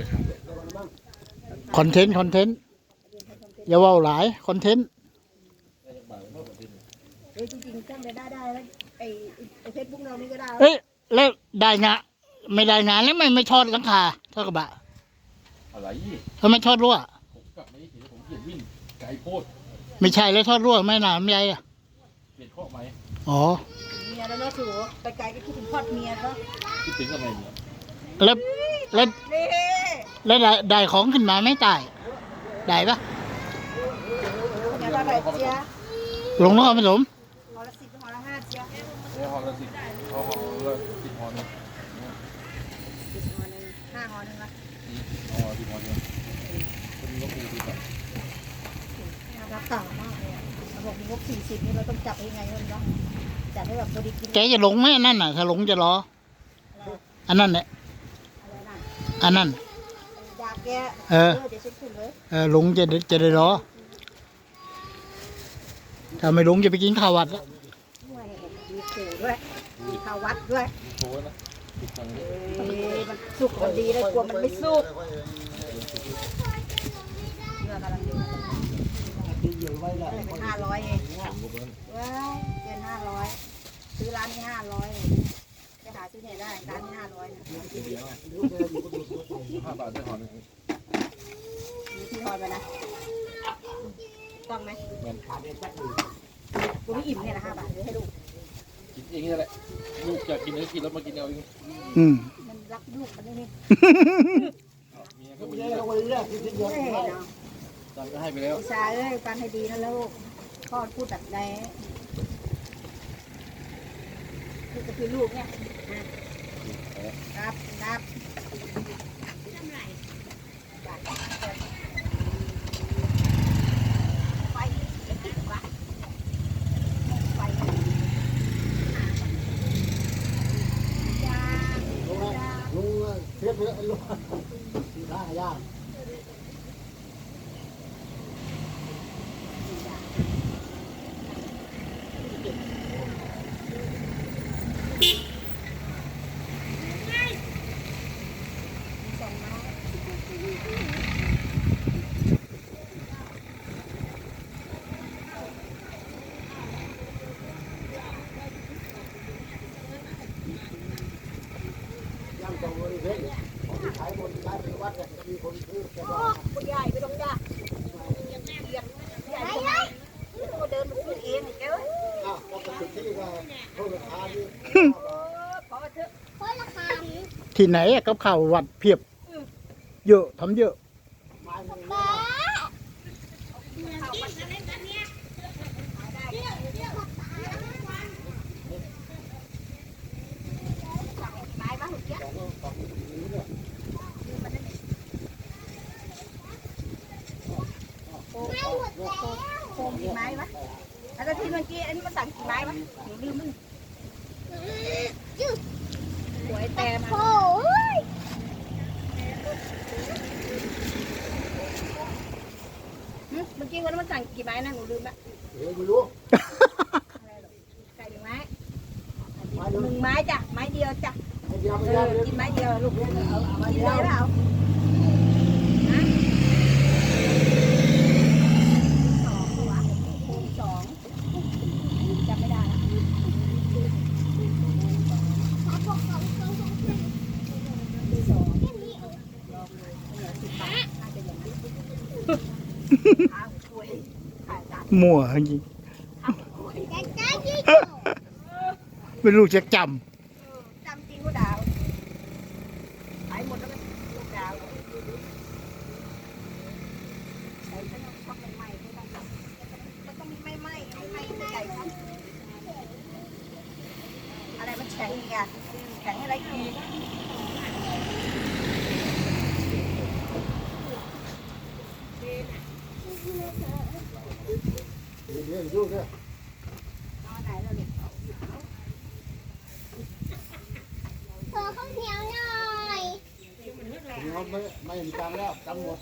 เลยครับคอนเทนต์คอนเทนต์อย่าเว่าหลายคอนเทนต์เอ้ยจริงๆจำได้ได้ได้แล้วไอ้ไอ้เฟซบุ๊กเรานี่ก็ได้เอ้ยแล้วได้งานไม่ได้งานแล้วไม่ไม่ทอดหลังคาทอดกระบะอะไรทำไมทอดรั่วผมกลับมาที่เห็นผมเขียนวิ่งไกลโพดไม่ใช่แล้วทอดรั่วไม่หนาไม่ใหญ่อะเปลี่ยนข้อไหมอ๋อเมียแล้วเนาะสูไปไกลก็คิดถึงทอดเมียก็คิดถึงอะไรเนี่ยแล้วแล้ว นี่ แล้วได้ได้ของขึ้นมาไม่ตายได้ปะอย่าว่าแบบเชียร์ลงนครปฐมหอละสิบหอละห้าเชียร์เอ้ยฮอลละสิบฮอฮอละสิบฮอนึงสิบหอหนึ่งห้าหอหนึ่งละฮอสิบฮอนึงคนนี้ก็คูดีกว่ารับต่างมากเลยอะเขาบอกมีงบสี่สิบนี่เราต้องจับยังไงเงินเนาะจับให้แบบพอดีกินแกจะลงไหมอันนั่นน่ะ ถ้าลงจะรอ อันนั้นแหละอะไรนั่นอันนั้นยา แกเออ เดี๋ยวฉันขึ้นเลยเออลงจะได้จะได้รอ ถ้าไม่ลงจะไปกินข้าววัดแล้วด้วยมีขู่ด้วยมีข้าววัดด้วยโชว์นะติดฟังเลยเอ้ยมันสุกมันดีเลยกลัวมันไม่สุกเนื้อกำลังดีห้าร้อยเองสั่งลงแล้วว้ายเกินห้าร้อยซื้อร้านนี้ห้าร้อยจะหา ซื้อไหนได้ร้านห้าร้อยนะห้าบาทได้ฮอนึงมีที่ทอนไปนะต้องไหมแมันกูไม่อิ่มเนี่ยนะห้าบาทเลยให้ลูก กินเองนี่แหละลูกอยากกินอะไรกินแล้วมากินเอาเองอืมมันรักลูกมันนี่นี่เมียก็ไม่ได้เฮ้ยเนาะตังก็ให้ไปแล้วอุตส่าห์เอ้ยการให้ดีนะลูกพ่อพูดแบบไหน นี่ก็คือลูกเนี่ยครับครับไปติดวะไปจ้าลุงเทียบเลยลุงสี่ห้ายาง ส่งมาผู้ใหญ่ไปตรงจ้าเหยียบเหยียบใหญ่ตรงไหนก็เดินมาซื้อเองไอ้เจ้า อ้าวก็เป็น ที่ก็เพิ่มราคาดิขอมาเถอะที่ไหนกับข้าววัดเพียบ เยอะทำเยอะ ไม้มัน ไม้มาหุ่นเยอะ โคมกี่ไม้วะแล้วที่เมื่อกี้อันนี้มันสั่งกี่ไม้วะหนูลืมมันสวยแต่มาเมื่อกี้วันนั้นมันสั่งกี่ไม้นะหนูลืมละเฮ้ยไม่รู้ อะไรหรอไก่หนึ่งไม้หนึ่งไม้จ้ะไม้เดียวจ้ะไอ้เดียวเอไม่ได้อเลยกินไม้เดียวลูกกินเดีเลยเปล่าฮะสองตัวสองจำไม่ได้สองลองเลยเหลือสิบบาทน่าจะอย่างนั้นข้าวถ้วยขายจาน มั่วจริงข้าวถ้วยไม่รู้จะจจำจริงก็ดาวขายหมดแล้วก็ลูกดาวใส่ขนมช็อกใหม่ๆไม่ต้องมันต้องมีไม่ไหม้ไม่ไหม้ไม่ไก่ครับอะไรมันแข็งอีกอะแข็งอะไรอีก เดี๋ ยวดูเนี่ยนอนไหนเราเด็กเขาไม่ไม่มีตังค์แล้วตังค์หมด